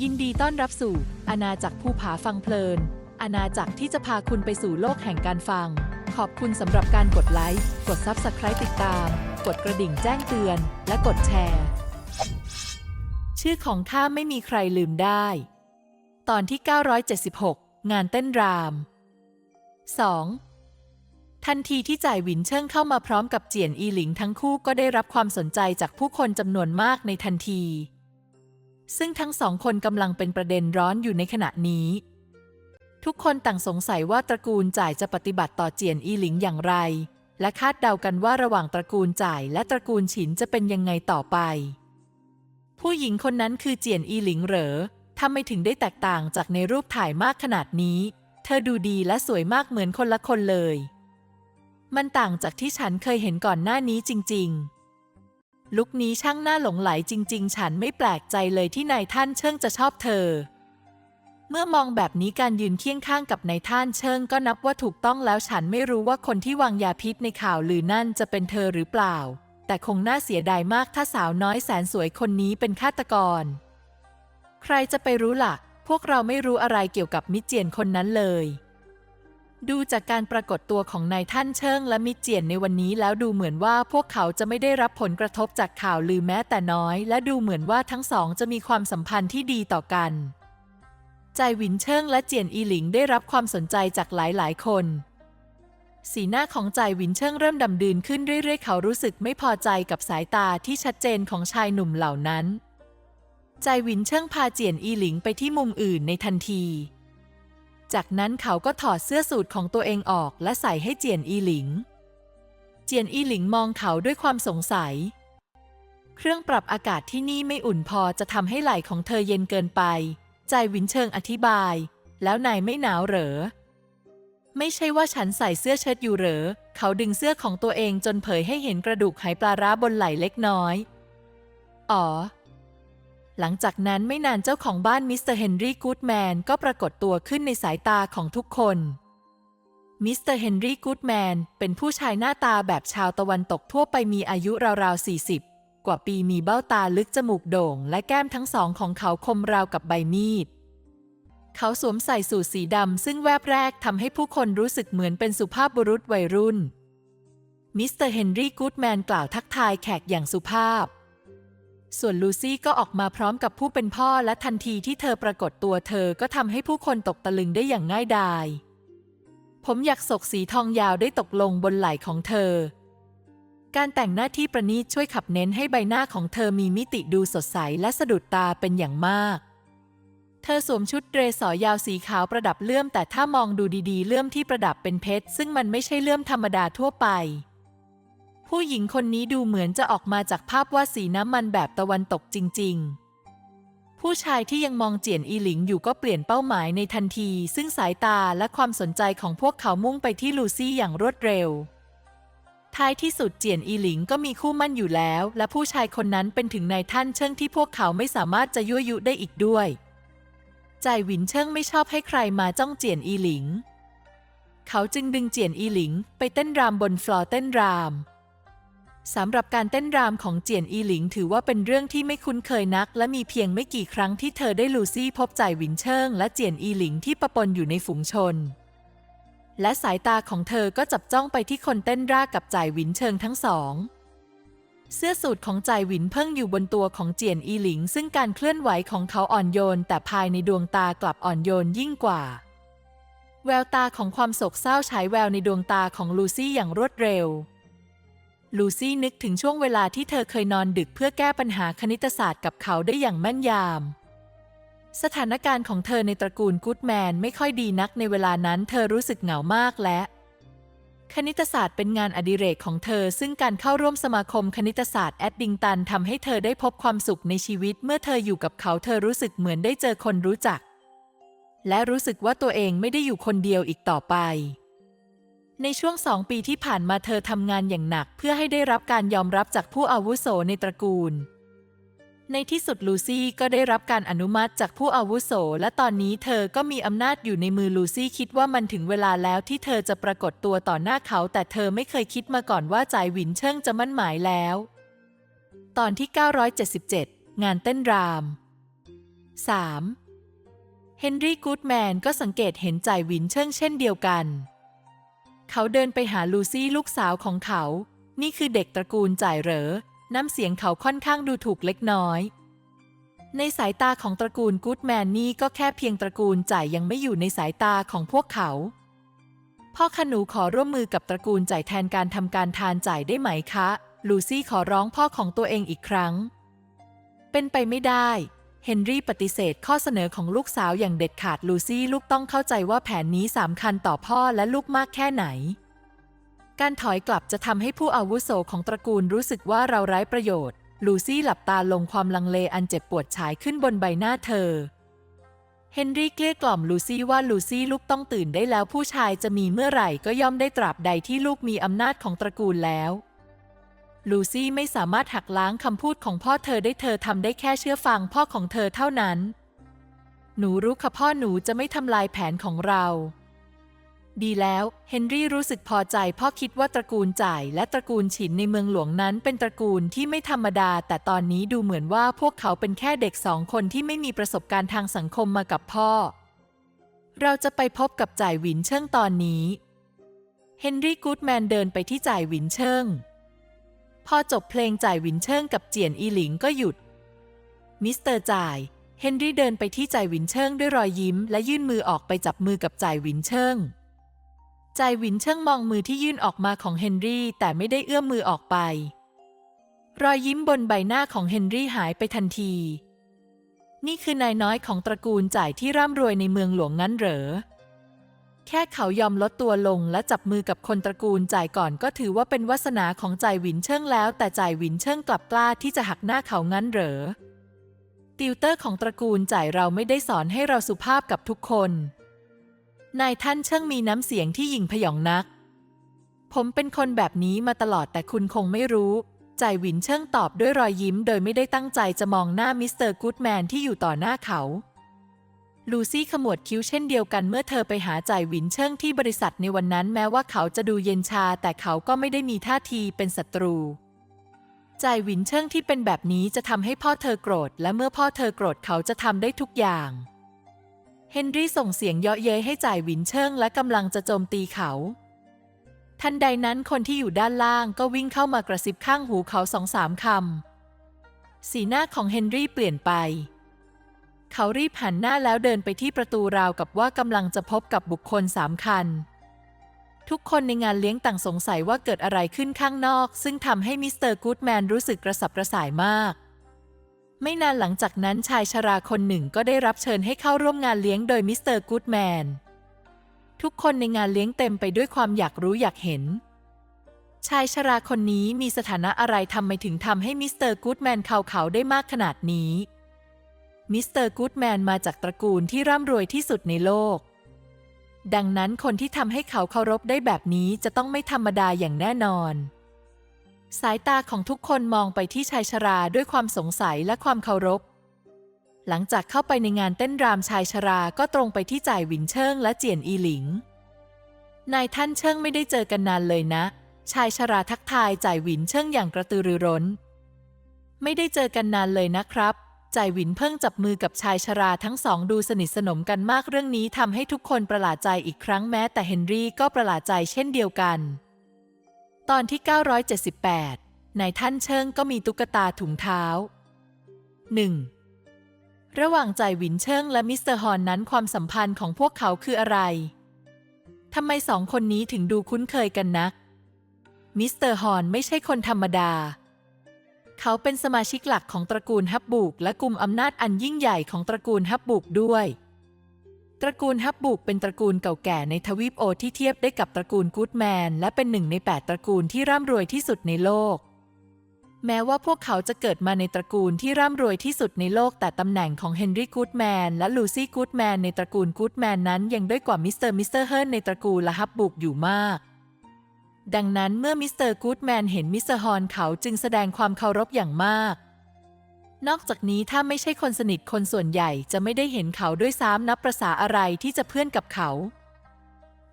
ยินดีต้อนรับสู่อาณาจักรภูผาฟังเพลิน อาณาจักรที่จะพาคุณไปสู่โลกแห่งการฟัง ขอบคุณสำหรับการกดไลค์ กด Subscribe ติดตาม กดกระดิ่งแจ้งเตือน และกดแชร์ ชื่อของข้าไม่มีใครลืมได้ ตอนที่ 976 งานเต้นราม 2. ทันทีที่จ่ายหวินเชิงเข้ามาพร้อมกับเจียนอีหลิงทั้งคู่ก็ได้รับความสนใจจากผู้คนจำนวนมากในทันที ซึ่งทั้งสองคนกำลังเป็นประเด็นร้อนอยู่ในขณะนี้ ทุกคนต่างสงสัยว่าตระกูลจ่ายจะปฏิบัติต่อเจียนอีหลิงอย่างไร และคาดเดากันว่าระหว่างตระกูลจ่ายและตระกูลฉินจะเป็นยังไงต่อไป ผู้หญิงคนนั้นคือเจียนอีหลิงเหรอทำไมถึงได้แตกต่างจากในรูปถ่ายมากขนาดนี้ เธอดูดีและสวยมากเหมือนคนละคนเลย มันต่างจากที่ฉันเคยเห็นก่อนหน้านี้จริง ๆ ลุคนี้ช่างน่าหลงไหลจริง ๆ ฉันไม่แปลกใจเลยที่นายท่านเชิงจะชอบเธอ เมื่อมองแบบนี้การยืนเคียงข้างกับนายท่านเชิงก็นับว่าถูกต้องแล้วฉันไม่รู้ว่าคนที่วางยาพิษในข่าวลือนั่นจะเป็นเธอหรือเปล่า แต่คงน่าเสียดายมากถ้าสาวน้อยแสนสวยคนนี้เป็นฆาตกร ใครจะไปรู้ล่ะพวกเราไม่รู้อะไรเกี่ยวกับมิเจียนคนนั้นเลย ดูจากการปรากฏตัวของนายท่านเชิงและมิเจียนในวันนี้แล้วดูเหมือนว่าพวกเขาจะไม่ได้รับผลกระทบจากข่าวลือแม้แต่น้อย และดูเหมือนว่าทั้งสองจะมีความสัมพันธ์ที่ดีต่อกันใจหวินเชิงและเจียนอีหลิงได้รับความสนใจจากหลายๆ คน สีหน้าของใจหวินเชิงเริ่มดำดืนขึ้นเรื่อยๆ เขารู้สึกไม่พอใจกับสายตาที่ชัดเจนของชายหนุ่มเหล่านั้นใจหวินเชิงพาเจียนอีหลิงไปที่มุมอื่นในทันที จากนั้นเขาก็ถอดเสื้อสูทของตัวเองออกและใส่ให้เจียนอีหลิง เจียนอีหลิงมองเขาด้วยความสงสัย เครื่องปรับอากาศที่นี่ไม่อุ่นพอจะทำให้ไหล่ของเธอเย็นเกินไป ใจวินเชิงอธิบาย แล้วนายไม่หนาวเหรอ ไม่ใช่ว่าฉันใส่เสื้อเชิ้ตอยู่เหรอ เขาดึงเสื้อของตัวเองจนเผยให้เห็นกระดูกไหปลาร้าบนไหล่เล็กน้อย อ๋อ หลังจากนั้นไม่นานเจ้าของบ้านมิสเตอร์เฮนรี่กูดแมนก็ปรากฏตัวขึ้นในสายตาของทุกคนมิสเตอร์เฮนรี่กูดแมนเป็นผู้ชายหน้าตาแบบชาวตะวันตกทั่วไปมีอายุราวๆ 40 กว่าปีมีเบ้าตาลึกจมูกโด่ง และแก้มทั้งสองของเขาคมราวกับใบมีด เขาสวมใส่สูทสีดำซึ่งแวบแรกทำให้ผู้คนรู้สึกเหมือนเป็นสุภาพบุรุษวัยรุ่น มิสเตอร์เฮนรี่กูดแมนกล่าวทักทายแขกอย่างสุภาพ ส่วนลูซี่ก็ออกมาพร้อมกับผู้เป็นพ่อและทันทีที่เธอปรากฏตัวเธอก็ทำให้ผู้คนตกตะลึงได้อย่างง่ายดาย ผมอยากศกสีทองยาวได้ตกลงบนไหล่ของเธอ การแต่งหน้าที่ประณีตช่วยขับเน้นให้ใบหน้าของเธอมีมิติดูสดใสและสะดุดตาเป็นอย่างมาก เธอสวมชุดเดรสอยาวสีขาวประดับเลื่อมแต่ถ้ามองดูดีๆ เลื่อมที่ประดับเป็นเพชรซึ่งมันไม่ใช่เลื่อมธรรมดาทั่วไป ผู้หญิงคนนี้ดูเหมือนจะออกมาจากภาพวาดสีน้ำมันแบบตะวันตกจริง ๆ ผู้ชายที่ยังมองเจียนอีหลิงอยู่ก็เปลี่ยนเป้าหมายในทันที ซึ่งสายตาและความสนใจของพวกเขามุ่งไปที่ลูซี่อย่างรวดเร็ว ท้ายที่สุดเจียนอีหลิงก็มีคู่มั่นอยู่แล้ว และผู้ชายคนนั้นเป็นถึงนายท่านเชิงที่พวกเขาไม่สามารถจะยั่วยุได้อีกด้วยใจหวินเชิงไม่ชอบให้ใครมาจ้องเจียนอีหลิง เขาจึงดึงเจียนอีหลิง ไปเต้นรำบนฟลอร์เต้นรำ สำหรับการเต้นรำของเจียนอีหลิง ถือว่าเป็นเรื่องที่ไม่คุ้นเคยนัก และมีเพียงไม่กี่ครั้งที่เธอได้ลูซี่พบจ่ายวินเชิง และเจียนอีหลิงที่ปะปนอยู่ในฝูงชน และสายตาของเธอก็จับจ้องไปที่คนเต้นรากกับจ่ายวินเชิงทั้งสองเสื้อสูทของจ่ายหวินเพิ่งอยู่บนตัวของเจียนอีหลิง ซึ่งการเคลื่อนไหวของเขาอ่อนโยน แต่ภายในดวงตากลับอ่อนโยนยิ่งกว่า แววตาของความโศกเศร้าฉายแววในดวงตาของลูซี่อย่างรวดเร็ว ลูซี่นึกถึงช่วงเวลาที่เธอเคยนอนดึกเพื่อแก้ปัญหาคณิตศาสตร์กับเขาได้อย่างแม่นยำ สถานการณ์ของเธอในตระกูลกูดแมนไม่ค่อยดีนักในเวลานั้นเธอรู้สึกเหงามากและ คณิตศาสตร์เป็นงานอดิเรกของเธอ ซึ่งการเข้าร่วมสมาคมคณิตศาสตร์แอดดิงตันทำให้เธอได้พบความสุขในชีวิต เมื่อเธออยู่กับเขาเธอรู้สึกเหมือนได้เจอคนรู้จัก และรู้สึกว่าตัวเองไม่ได้อยู่คนเดียวอีกต่อไป ในช่วงสองปีที่ผ่านมาเธอทำงานอย่างหนัก เพื่อให้ได้รับการยอมรับจากผู้อาวุโสในตระกูล ในที่สุดลูซี่ก็ได้รับการอนุมัติจากผู้อาวุโส และตอนนี้เธอก็มีอำนาจอยู่ในมือลูซี่คิดว่ามันถึงเวลาแล้วที่เธอจะปรากฏตัวต่อหน้าเขา แต่เธอไม่เคยคิดมาก่อนว่าจ่ายหวินเชิงจะมั่นหมายแล้ว ตอนที่ 977 งานเต้นราม 3. เฮนรี่กูดแมนก็สังเกตเห็นจ่ายหวินเชิงเช่นเดียวกัน เขาเดินไปหาลูซี่ลูกสาวของเขา นี่คือเด็กตระกูลจ่ายเหรอ น้ำเสียงเขาค่อนข้างดูถูกเล็กน้อย ในสายตาของตระกูลกูดแมนนี่ก็แค่เพียงตระกูลจ่ายยังไม่อยู่ในสายตาของพวกเขา พ่อขนูขอร่วมมือกับตระกูลจ่ายแทนการทำการทานจ่ายได้ไหมคะ ลูซี่ขอร้องพ่อของตัวเองอีกครั้ง เป็นไปไม่ได้ เฮนรี่ปฏิเสธข้อเสนอของลูกสาวอย่างเด็ดขาดลูซี่ลูกต้องเข้าใจว่าแผนนี้สำคัญต่อพ่อและลูกมากแค่ไหน การถอยกลับจะทำให้ผู้อาวุโสของตระกูลรู้สึกว่าเราไร้ประโยชน์ ลูซี่หลับตาลงความลังเลอันเจ็บปวดฉายขึ้นบนใบหน้าเธอ เฮนรี่เกลี้ยกล่อมลูซี่ว่าลูซี่ลูกต้องตื่นได้แล้วผู้ชายจะมีเมื่อไหร่ก็ย่อมได้ตราบใดที่ลูกมีอำนาจของตระกูลแล้ว ลูซี่ไม่สามารถหักล้างคำพูดของพ่อเธอได้เธอทำได้แค่เชื่อฟังพ่อของเธอเท่านั้น หนูรู้ค่ะพ่อหนูจะไม่ทำลายแผนของเรา ดีแล้วเฮนรี่รู้สึกพอใจพ่อคิดว่าตระกูลจ่ายและตระกูลฉินในเมืองหลวงนั้นเป็นตระกูลที่ไม่ธรรมดา แต่ตอนนี้ดูเหมือนว่าพวกเขาเป็นแค่เด็กสองคนที่ไม่มีประสบการณ์ทางสังคมมากับพ่อ เราจะไปพบกับจ่ายหวินเชิงตอนนี้ เฮนรี่กูดแมนเดินไปที่จ่ายหวินเชิง พอจบเพลงจ่ายวินเชิงกับเจียนอีหลิงก็หยุด มิสเตอร์จ่าย เฮนรี่เดินไปที่จ่ายวินเชิงด้วยรอยยิ้ม และยื่นมือออกไปจับมือกับจ่ายวินเชิงจ่ายวินเชิงมองมือที่ยื่นออกมาของเฮนรี่ แต่ไม่ได้เอื้อมมือออกไป รอยยิ้มบนใบหน้าของเฮนรี่หายไปทันที นี่คือนายน้อยของตระกูลจ่ายที่ร่ำรวยในเมืองหลวงงั้นเหรอ แค่เขายอมลดตัวลงและจับมือกับคนตระกูลจ่ายก่อนก็ถือว่าเป็นวาสนาของจ่ายหวินเชิงแล้ว แต่จ่ายหวินเชิงกลับกล้าที่จะหักหน้าเขางั้นเหรอ ติวเตอร์ของตระกูลจ่ายเราไม่ได้สอนให้เราสุภาพกับทุกคน นายท่านเชิงมีน้ำเสียงที่หยิ่งพยองนัก ผมเป็นคนแบบนี้มาตลอดแต่คุณคงไม่รู้จ่ายหวินเชิงตอบด้วยรอยยิ้ม โดยไม่ได้ตั้งใจจะมองหน้ามิสเตอร์กูดแมนที่อยู่ต่อหน้าเขา ลูซี่ขมวดคิ้วเช่นเดียวกันเมื่อเธอไปหาจ่ายหวินเชิงที่บริษัทในวันนั้นแม้ว่าเขาจะดูเย็นชา แต่เขาก็ไม่ได้มีท่าทีเป็นศัตรูจ่ายหวินเชิงที่เป็นแบบนี้จะทำให้พ่อเธอโกรธ และเมื่อพ่อเธอโกรธเขาจะทำได้ทุกอย่าง เฮนรี่ส่งเสียงเยาะเย้ยให้จ่ายหวินเชิงและกำลังจะโจมตีเขาทันใดนั้นคนที่อยู่ด้านล่างก็วิ่งเข้ามากระซิบข้างหูเขาสองสามคำ สีหน้าของเฮนรี่เปลี่ยนไป เขารีบหันหน้าแล้วเดินไปที่ประตูราวกับว่ากำลังจะพบกับบุคคลสามคัน ทุกคนในงานเลี้ยงต่างสงสัยว่าเกิดอะไรขึ้นข้างนอก ซึ่งทำให้มิสเตอร์กูดแมนรู้สึกกระสับกระส่ายมาก ไม่นานหลังจากนั้นชายชราคนหนึ่งก็ได้รับเชิญให้เข้าร่วมงานเลี้ยงโดยมิสเตอร์กูดแมนทุกคนในงานเลี้ยงเต็มไปด้วยความอยากรู้อยากเห็น ชายชราคนนี้มีสถานะอะไรทำไมถึงทำให้มิสเตอร์กูดแมนเขาเขาได้มากขนาดนี้ มิสเตอร์กูดแมนมาจากตระกูลที่ร่ำรวยที่สุดในโลก ดังนั้นคนที่ทำให้เขาเคารพได้แบบนี้จะต้องไม่ธรรมดาอย่างแน่นอน สายตาของทุกคนมองไปที่ชายชราด้วยความสงสัยและความเคารพ หลังจากเข้าไปในงานเต้นรำชายชราก็ตรงไปที่จ่ายหวินเชิงและเจียนอีหลิง นายท่านเชิงไม่ได้เจอกันนานเลยนะ ชายชราทักทายจ่ายหวินเชิงอย่างกระตือรือร้น ไม่ได้เจอกันนานเลยนะครับ จหวินเพิ่งจับมือกับชายชราทั้งสองดูสนิทสนมกันมากเรื่องนี้ทำให้ทุกคนประหลาดใจอีกครั้งแม้แต่เฮนรี่ก็ประหลาดใจเช่นเดียวกัน ตอนที่ 978นายท่านเชิงก็มีตุ๊กตาถุงเท้า 1. ระหว่างใจหวินเชิงและมิสเตอร์ฮอนนั้นความสัมพันธ์ของพวกเขาคืออะไรทำไมสองคนนี้ถึงดูคุ้นเคยกันนัก มิสเตอร์ฮอนไม่ใช่คนธรรมดาเขาเป็นสมาชิกหลักของตระกูลฮับบุกและกลุ่มอำนาจอันยิ่งใหญ่ของตระกูลฮับบุกด้วย ตระกูลฮับบุกเป็นตระกูลเก่าแก่ในทวีปโอที่เทียบได้กับตระกูลกูดแมน และเป็นหนึ่งใน 8 ตระกูลที่ร่ำรวยที่สุดในโลก แม้ว่าพวกเขาจะเกิดมาในตระกูลที่ร่ำรวยที่สุดในโลกแต่ตำแหน่งของเฮนรี่กูดแมนและลูซี่กูดแมนในตระกูลกูดแมนนั้นยังด้อยกว่ามิสเตอร์มิสเตอร์เฮิร์นในตระกูลและฮับบุกอยู่มาก ดังนั้นเมื่อมิสเตอร์กูดแมนเห็นมิสเตอร์ฮอนเขาจึงแสดงความเคารพอย่างมาก นอกจากนี้ถ้าไม่ใช่คนสนิทคนส่วนใหญ่จะไม่ได้เห็นเขาด้วยซ้ำนับประษาอะไรที่จะเพื่อนกับเขา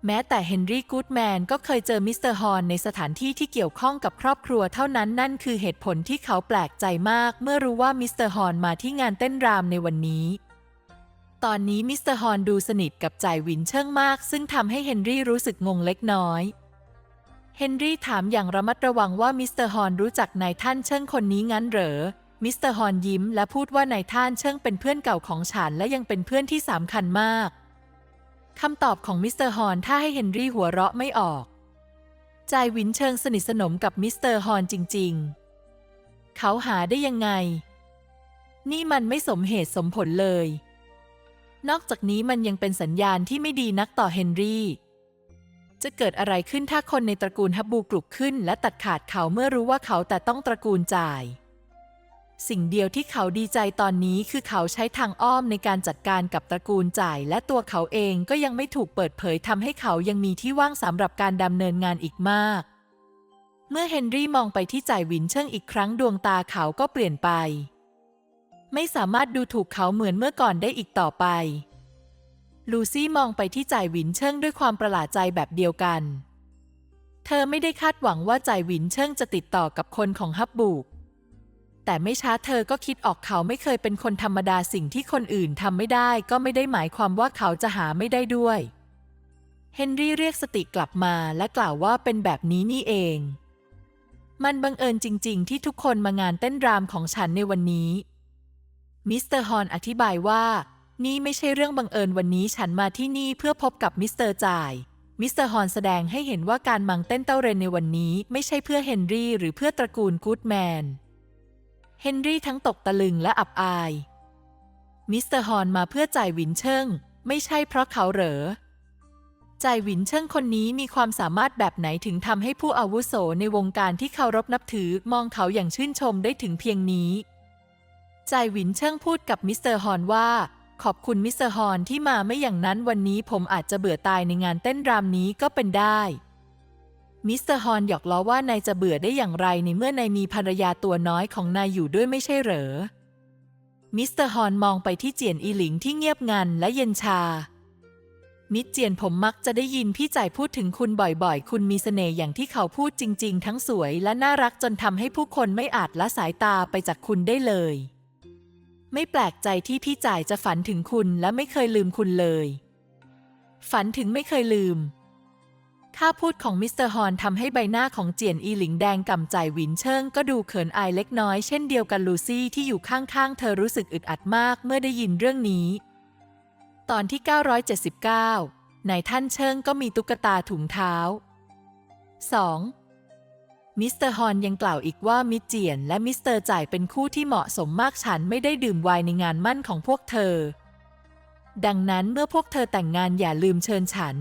แม้แต่เฮนรี่กูดแมนก็เคยเจอมิสเตอร์ฮอนในสถานที่ที่เกี่ยวข้องกับครอบครัวเท่านั้นนั่นคือเหตุผลที่เขาแปลกใจมาก เมื่อรู้ว่ามิสเตอร์ฮอนมาที่งานเต้นรำในวันนี้ตอนนี้มิสเตอร์ฮอนดูสนิทกับจ่ายวินเชิงมาก ซึ่งทำให้เฮนรี่รู้สึกงงเล็กน้อย เฮนรี่ถามอย่างระมัดระวังว่ามิสเตอร์ฮอนรู้จักนายท่านเชิงคนนี้งั้นเหรอ มิสเตอร์ฮอนยิ้มและพูดว่านายท่านเชิงเป็นเพื่อนเก่าของฉันและยังเป็นเพื่อนที่สำคัญมาก คำตอบของมิสเตอร์ฮอนถ้าให้เฮนรี่หัวเราะไม่ออก จายวินเชิงสนิทสนมกับมิสเตอร์ฮอนจริง ๆ เขาหาได้ยังไง นี่มันไม่สมเหตุสมผลเลย นอกจากนี้มันยังเป็นสัญญาณที่ไม่ดีนักต่อเฮนรี่ จะเกิดอะไรขึ้นถ้าคนในตระกูลฮับบูกลุกขึ้น และตัดขาดเขาเมื่อรู้ว่าเขาแต่ต้องตระกูลจ่าย สิ่งเดียวที่เขาดีใจตอนนี้คือเขาใช้ทางอ้อมในการจัดการกับตระกูลจ่าย และตัวเขาเองก็ยังไม่ถูกเปิดเผยทำให้เขายังมีที่ว่างสำหรับการดำเนินงานอีกมาก เมื่อเฮนรี่มองไปที่จ่ายวินเชิงอีกครั้งดวงตาเขาก็เปลี่ยนไป ไม่สามารถดูถูกเขาเหมือนเมื่อก่อนได้อีกต่อไป ลูซี่มองไปที่จ่ายหวินเชิงด้วยความประหลาดใจแบบเดียวกัน เธอไม่ได้คาดหวังว่าจ่ายหวินเชิงจะติดต่อกับคนของฮับบูกแต่ไม่ช้าเธอก็คิดออกเขาไม่เคยเป็นคนธรรมดาสิ่งที่คนอื่นทำไม่ได้ ก็ไม่ได้หมายความว่าเขาจะหาไม่ได้ด้วย เฮนรี่เรียกสติกลับมาและกล่าวว่าเป็นแบบนี้นี่เอง มันบังเอิญจริง ๆ ที่ทุกคนมางานเต้นรามของฉันในวันนี้ มิสเตอร์ฮอนอธิบายว่า นี่ไม่ใช่เรื่องบังเอิญวันนี้ฉันมาที่นี่เพื่อพบกับมิสเตอร์จ่าย มิสเตอร์ฮอนแสดงให้เห็นว่าการมังเต้นเต้าเรนในวันนี้ไม่ใช่เพื่อเฮนรี่หรือเพื่อตระกูลกูดแมน เฮนรี่ทั้งตกตะลึงและอับอาย มิสเตอร์ฮอนมาเพื่อจ่ายหวินเชิงไม่ใช่เพราะเขาเหรอจ่ายหวินเชิงคนนี้มีความสามารถแบบไหนถึงทำให้ผู้อาวุโสในวงการที่เคารพนับถือมองเขาอย่างชื่นชมได้ถึงเพียงนี้จ่ายหวินเชิงพูดกับมิสเตอร์ฮอนว่า ขอบคุณมิสเตอร์ฮอนที่มาไม่อย่างนั้นวันนี้ผมอาจจะเบื่อตายในงานเต้นรำนี้ก็เป็นได้ มิสเตอร์ฮอนหยอกล้อว่านายจะเบื่อได้อย่างไรในเมื่อนายมีภรรยาตัวน้อยของนายอยู่ด้วยไม่ใช่เหรอ มิสเตอร์ฮอนมองไปที่เจียนอีหลิงที่เงียบงันและเย็นชา มิเจียนผมมักจะได้ยินพี่จ่ายพูดถึงคุณบ่อยๆ คุณมีเสน่ห์อย่างที่เขาพูดจริง ๆ ทั้งสวยและน่ารักจนทำให้ผู้คนไม่อาจละสายตาไปจากคุณได้เลย ไม่แปลกใจที่พี่จ่ายจะฝันถึงคุณและไม่เคยลืมคุณเลย ฝันถึงไม่เคยลืมค่าพูดของมิสเตอร์ฮอนทำให้ใบหน้าของเจียนอีหลิงแดงก่ำใจหวินเชิงก็ดูเขินอายเล็กน้อยเช่นเดียวกันลูซี่ที่อยู่ข้างๆ เธอรู้สึกอึดอัดมากเมื่อได้ยินเรื่องนี้ ตอนที่ 979นายท่านเชิงก็มีตุ๊กตาถุงเท้า 2. มิสเตอร์ฮอนยังกล่าวอีกว่ามิเจียนและมิสเตอร์จ่ายเป็นคู่ที่เหมาะสมมากฉันไม่ได้ดื่มไวน์ในงานมั่นของพวกเธอ ดังนั้นเมื่อพวกเธอแต่งงานอย่าลืมเชิญฉัน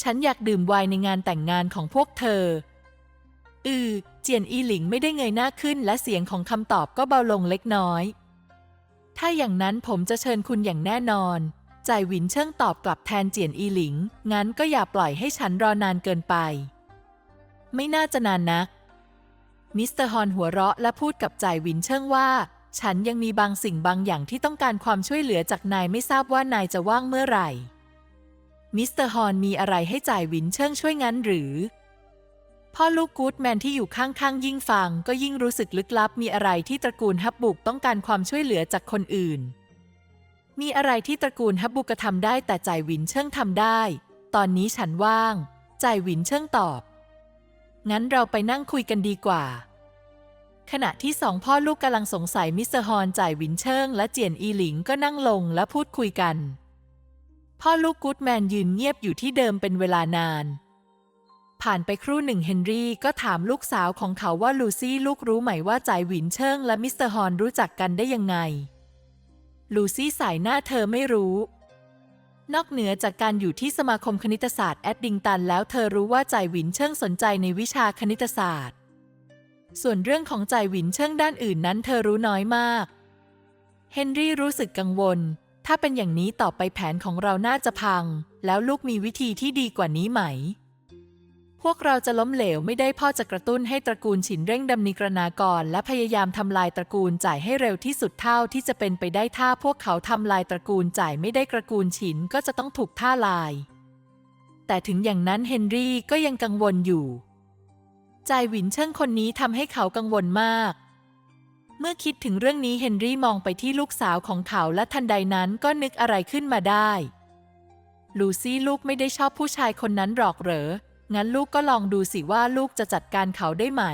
ฉันอยากดื่มไวน์ในงานแต่งงานของพวกเธอ อือ เจียนอีหลิงไม่ได้เงยหน้าขึ้นและเสียงของคำตอบก็เบาลงเล็กน้อย ถ้าอย่างนั้นผมจะเชิญคุณอย่างแน่นอนจ่ายหวินเชิงตอบกลับแทนเจียนอีหลิง งั้นก็อย่าปล่อยให้ฉันรอนานเกินไป ไม่น่าจะนานนัก มิสเตอร์ฮอนหัวเราะและพูดกับจ่ายวินเชิงว่า ฉันยังมีบางสิ่งบางอย่างที่ต้องการความช่วยเหลือจากนายไม่ทราบว่านายจะว่างเมื่อไหร่ มิสเตอร์ฮอนมีอะไรให้จ่ายวินเชิงช่วยงั้นหรือ พ่อลูกกูดแมนที่อยู่ข้างๆยิ่งฟังก็ยิ่งรู้สึกลึกลับมีอะไรที่ตระกูลฮับบุกต้องการความช่วยเหลือจากคนอื่น มีอะไรที่ตระกูลฮับบุกกระทำได้แต่จ่ายวินเชิงทำได้ ตอนนี้ฉันว่าง จ่ายวินเชิงตอบ งั้นเราไปนั่งคุยกันดีกว่า ขณะที่สองพ่อลูกกำลังสงสัยมิสเตอร์ฮอนจ่ายวินเชิง และเจียนอีหลิงก็นั่งลงและพูดคุยกัน พ่อลูกกูดแมนยืนเงียบอยู่ที่เดิมเป็นเวลานาน ผ่านไปครู่หนึ่งเฮนรี่ก็ถามลูกสาวของเขาว่าลูซี่ลูกรู้ไหมว่าจ่ายวินเชิง และมิสเตอร์ฮอนรู้จักกันได้ยังไง ลูซี่สายหน้าเธอไม่รู้ นอกเหนือจากการอยู่ที่สมาคมคณิตศาสตร์แอดดิงตันแล้วเธอรู้ว่าใจหวินเชิงสนใจในวิชาคณิตศาสตร์ ส่วนเรื่องของใจหวินเชิงด้านอื่นนั้นเธอรู้น้อยมาก เฮนรี่รู้สึกกังวล ถ้าเป็นอย่างนี้ต่อไปแผนของเราน่าจะพัง แล้วลูกมีวิธีที่ดีกว่านี้ไหม พวกเราจะล้มเหลวไม่ได้พ่อจะกระตุ้นให้ตระกูลฉินเร่งดำนิกรณากรและพยายามทำลายตระกูลจ่ายให้เร็วที่สุดเท่าที่จะเป็นไปได้ถ้าพวกเขาทำลายตระกูลจ่ายไม่ได้ตระกูลฉินก็จะต้องถูกท่าลาย แต่ถึงอย่างนั้นเฮนรี่ก็ยังกังวลอยู่จ่ายหวินเชิงคนนี้ทำให้เขากังวลมาก เมื่อคิดถึงเรื่องนี้เฮนรี่มองไปที่ลูกสาวของเขาและทันใดนั้นก็นึกอะไรขึ้นมาได้ ลูซี่ลูกไม่ได้ชอบผู้ชายคนนั้นหรอกเหรอ งั้นลูกก็ลองดูสิว่าลูกจะจัดการเขาได้ไหม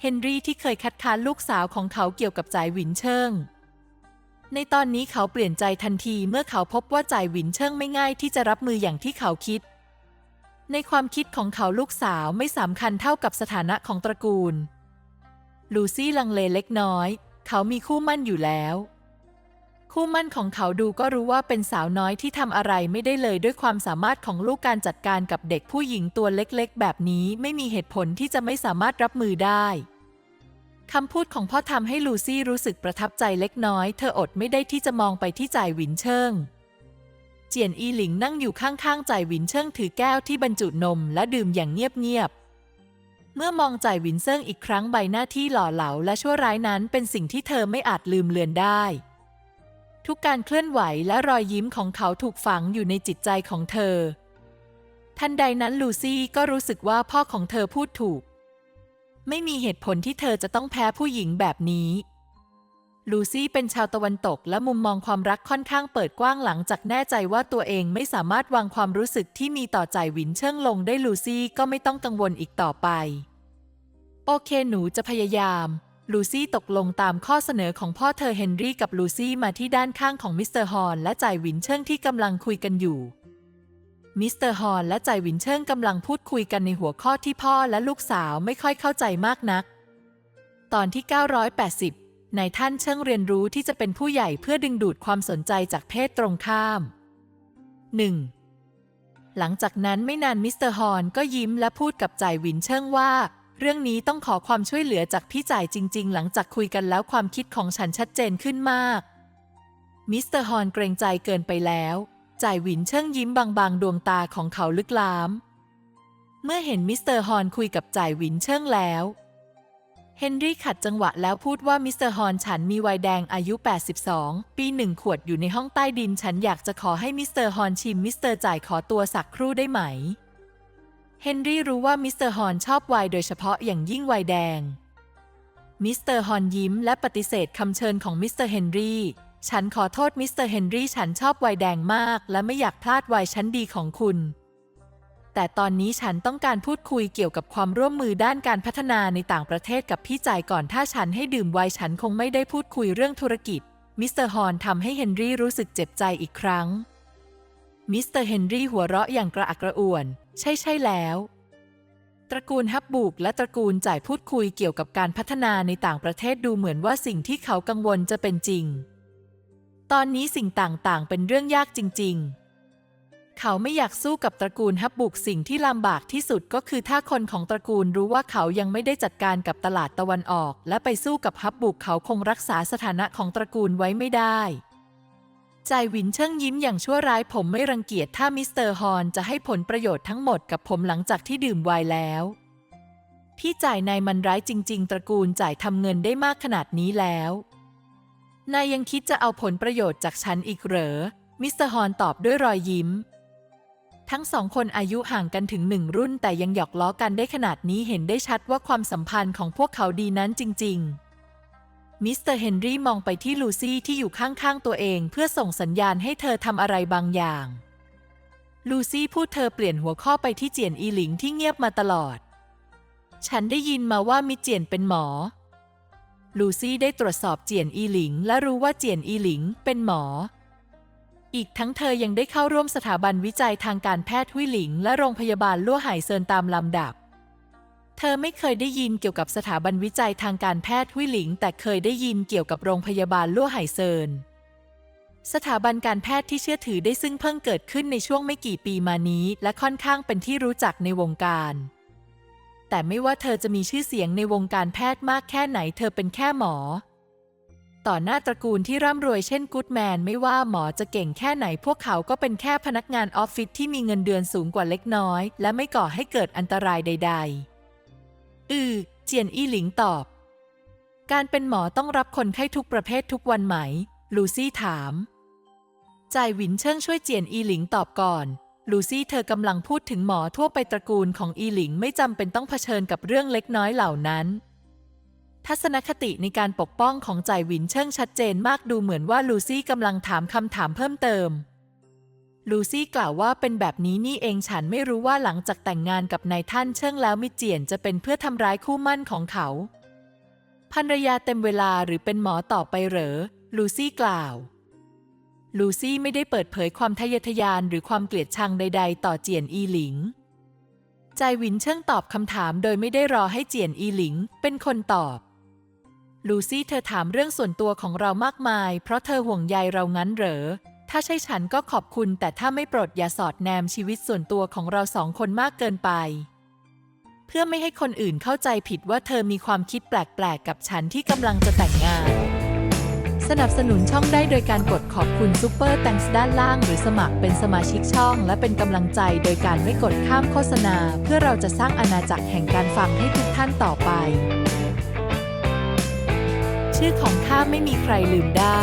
เฮนรี่ที่เคยคัดค้านลูกสาวของเขาเกี่ยวกับจ่ายหวินเชิง ในตอนนี้เขาเปลี่ยนใจทันทีเมื่อเขาพบว่าจ่ายหวินเชิงไม่ง่ายที่จะรับมืออย่างที่เขาคิด ในความคิดของเขาลูกสาวไม่สำคัญเท่ากับสถานะของตระกูล ลูซี่ลังเลเล็กน้อย เขามีคู่มั่นอยู่แล้ว คู่มั่นของเขาดูก็รู้ว่าเป็นสาวน้อยที่ทำอะไรไม่ได้เลยด้วยความสามารถของลูกการจัดการกับเด็กผู้หญิงตัวเล็กๆ แบบนี้ไม่มีเหตุผลที่จะไม่สามารถรับมือได้คำพูดของพ่อทำให้ลูซี่รู้สึกประทับใจเล็กน้อย เธออดไม่ได้ที่จะมองไปที่จ่ายหวินเชิง เจียนอีหลิงนั่งอยู่ข้างๆจ่ายหวินเชิงถือแก้วที่บรรจุนมและดื่มอย่างเงียบๆ เมื่อมองจ่ายหวินเซิงอีกครั้งใบหน้าที่หล่อเหลาและชั่วร้ายนั้นเป็นสิ่งที่เธอไม่อาจลืมเลือนได้ ทุกการเคลื่อนไหวและรอยยิ้มของเขาถูกฝังอยู่ในจิตใจของเธอ ทันใดนั้นลูซี่ก็รู้สึกว่าพ่อของเธอพูดถูก ไม่มีเหตุผลที่เธอจะต้องแพ้ผู้หญิงแบบนี้ ลูซี่เป็นชาวตะวันตกและมุมมองความรักค่อนข้างเปิดกว้างหลังจากแน่ใจว่าตัวเองไม่สามารถวางความรู้สึกที่มีต่อจ่ายหวินเชิงลงได้ลูซี่ก็ไม่ต้องกังวลอีกต่อไป โอเคหนูจะพยายาม ลูซี่ตกลงตามข้อเสนอของพ่อเธอเฮนรี่กับลูซี่มาที่ด้านข้างของมิสเตอร์ฮอร์นและจ่ายวินเชิงที่กำลังคุยกันอยู่ มิสเตอร์ฮอร์นและจ่ายวินเชิงกำลังพูดคุยกันในหัวข้อที่พ่อและลูกสาวไม่ค่อยเข้าใจมากนัก ตอนที่ 980นายท่านเชิงเรียนรู้ที่จะเป็นผู้ใหญ่เพื่อดึงดูดความสนใจจากเพศตรงข้าม 1. หลังจากนั้นไม่นานมิสเตอร์ฮอร์นก็ยิ้มและพูดกับจ่ายวินเชิงว่า เรื่องนี้ต้องขอความช่วยเหลือจากพี่จ่ายจริง ๆ หลังจากคุยกันแล้วความคิดของฉันชัดเจนขึ้นมาก มิสเตอร์ฮอนเกรงใจเกินไปแล้ว จ่ายหวินเชิงยิ้มบางๆ ดวงตาของเขาลึกล้าม เมื่อเห็นมิสเตอร์ฮอนคุยกับจ่ายหวินเชิงแล้ว เฮนรี่ขัดจังหวะแล้วพูดว่ามิสเตอร์ฮอนฉันมีวัยแดงอายุ 82 ปีหนึ่งขวดอยู่ในห้องใต้ดินฉันอยากจะขอให้มิสเตอร์ฮอนชิมมิสเตอร์จ่ายขอตัวสักครู่ได้ไหม เฮนรี่รู้ว่ามิสเตอร์ฮอนชอบไวน์โดยเฉพาะอย่างยิ่งไวน์แดง มิสเตอร์ฮอนยิ้มและปฏิเสธคำเชิญของมิสเตอร์เฮนรี่ ฉันขอโทษมิสเตอร์เฮนรี่ฉันชอบไวน์แดงมาก และไม่อยากพลาดไวน์ชั้นดีของคุณ แต่ตอนนี้ฉันต้องการพูดคุยเกี่ยวกับความร่วมมือด้านการพัฒนาในต่างประเทศกับพี่จ่ายก่อนถ้าฉันให้ดื่มไวน์ฉันคงไม่ได้พูดคุยเรื่องธุรกิจ มิสเตอร์ฮอนทำให้เฮนรี่รู้สึกเจ็บใจอีกครั้ง มิสเตอร์เฮนรี่หัวเราะอย่างกระอักกระอ่วน ใช่ใช่แล้ว ตระกูลฮับบูกและตระกูลจ่ายพูดคุยเกี่ยวกับการพัฒนาในต่างประเทศดูเหมือนว่าสิ่งที่เขากังวลจะเป็นจริง ตอนนี้สิ่งต่างๆ เป็นเรื่องยากจริง ๆเขาไม่อยากสู้กับตระกูลฮับบุกสิ่งที่ลำบากที่สุดก็คือถ้าคนของตระกูลรู้ว่าเขายังไม่ได้จัดการกับตลาดตะวันออก และไปสู้กับฮับบุกเขาคงรักษาสถานะของตระกูลไว้ไม่ได้ จายหวินเชิงยิ้มอย่างชั่วร้ายผมไม่รังเกียจถ้ามิสเตอร์ฮอนจะให้ผลประโยชน์ทั้งหมดกับผมหลังจากที่ดื่มไวน์แล้ว พี่จ่ายนายมันร้ายจริง ๆ ตระกูลจ่ายทำเงินได้มากขนาดนี้แล้ว นายยังคิดจะเอาผลประโยชน์จากฉันอีกเหรอ มิสเตอร์ฮอนตอบด้วยรอยยิ้ม ทั้งสองคนอายุห่างกันถึงหนึ่งรุ่นแต่ยังหยอกล้อกันได้ขนาดนี้เห็นได้ชัดว่าความสัมพันธ์ของพวกเขาดีนั้นจริง ๆ มิสเตอร์เฮนรี่มองไปที่ลูซี่ที่อยู่ข้างๆตัวเองเพื่อส่งสัญญาณให้เธอทำอะไรบางอย่าง ลูซี่พูดเธอเปลี่ยนหัวข้อไปที่เจียนอีหลิงที่เงียบมาตลอด ฉันได้ยินมาว่ามิเจียนเป็นหมอ ลูซี่ได้ตรวจสอบเจียนอีหลิง และรู้ว่าเจียนอีหลิงเป็นหมอ อีกทั้งเธอยังได้เข้าร่วมสถาบันวิจัยทางการแพทย์หุยหลิง และโรงพยาบาลลั่วไห่เซินตามลำดับ เธอไม่เคยได้ยินเกี่ยวกับสถาบันวิจัยทางการแพทย์หุยหลิง แต่เคยได้ยินเกี่ยวกับโรงพยาบาลลั่วไห่เซิน สถาบันการแพทย์ที่เชื่อถือได้ซึ่งเพิ่งเกิดขึ้นในช่วงไม่กี่ปีมานี้ และค่อนข้างเป็นที่รู้จักในวงการ แต่ไม่ว่าเธอจะมีชื่อเสียงในวงการแพทย์มากแค่ไหน เธอเป็นแค่หมอ ต่อหน้าตระกูลที่ร่ำรวยเช่นกูดแมนไม่ว่าหมอจะเก่งแค่ไหน พวกเขาก็เป็นแค่พนักงานออฟฟิศที่มีเงินเดือนสูงกว่าเล็กน้อย และไม่ก่อให้เกิดอันตรายใด ๆ อือ เจียนอี้หลิงตอบ การเป็นหมอต้องรับคนไข้ทุกประเภททุกวันไหม ลูซี่ถามจ่ายหวินเชิงช่วยเจียนอีหลิงตอบก่อน ลูซี่เธอกำลังพูดถึงหมอทั่วไปตระกูลของอีหลิงไม่จำเป็นต้องเผชิญกับเรื่องเล็กน้อยเหล่านั้น ทัศนคติในการปกป้องของจ่ายหวินเชิงชัดเจนมากดูเหมือนว่าลูซี่กำลังถามคำถามเพิ่มเติม ลูซี่กล่าวว่าเป็นแบบนี้นี่เองฉันไม่รู้ว่าหลังจากแต่งงานกับนายท่านเชิงแล้วมิเจียนจะเป็นเพื่อทำร้ายคู่มั่นของเขาภรรยาเต็มเวลาหรือเป็นหมอต่อไปเหรอ ลูซี่กล่าว ลูซี่ไม่ได้เปิดเผยความทะเยอทะยานหรือความเกลียดชังใด ๆ ต่อเจียนอีหลิง ใจวินเชิงตอบคำถามโดยไม่ได้รอให้เจียนอีหลิง เป็นคนตอบ ลูซี่เธอถามเรื่องส่วนตัวของเรามากมาย เพราะเธอห่วงใยเรางั้นเหรอ ถ้าใช่ฉันก็ขอบคุณ แต่ถ้าไม่โปรดอย่าสอดแนมชีวิตส่วนตัวของเราสองคนมากเกินไป เพื่อไม่ให้คนอื่นเข้าใจผิดว่าเธอมีความคิดแปลกๆ กับฉันที่กำลังจะแต่งงาน สนับสนุนช่องได้โดยการกดขอบคุณซูเปอร์แตงส์ด้านล่าง หรือสมัครเป็นสมาชิกช่อง และเป็นกำลังใจโดยการไม่กดข้ามโฆษณา เพื่อเราจะสร้างอาณาจักรแห่งการฟังให้ทุกท่านต่อไป ชื่อของข้าไม่มีใครลืมได้